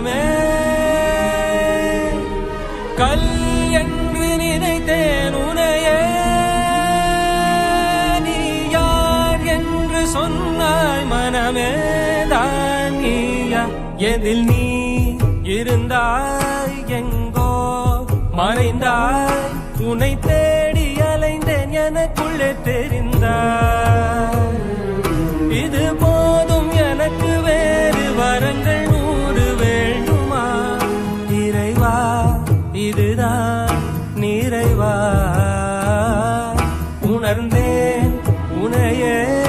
கல்யாணமே கல் என்று நினைத்தேன் உனையே. நீ யார் என்று சொன்னாய் மனமே தான் எதில் நீ இருந்தாய் எங்கோ மறைந்தாய் உனைத்தே இதுதான் நிறைவா? உணர்ந்தேன் உனையே.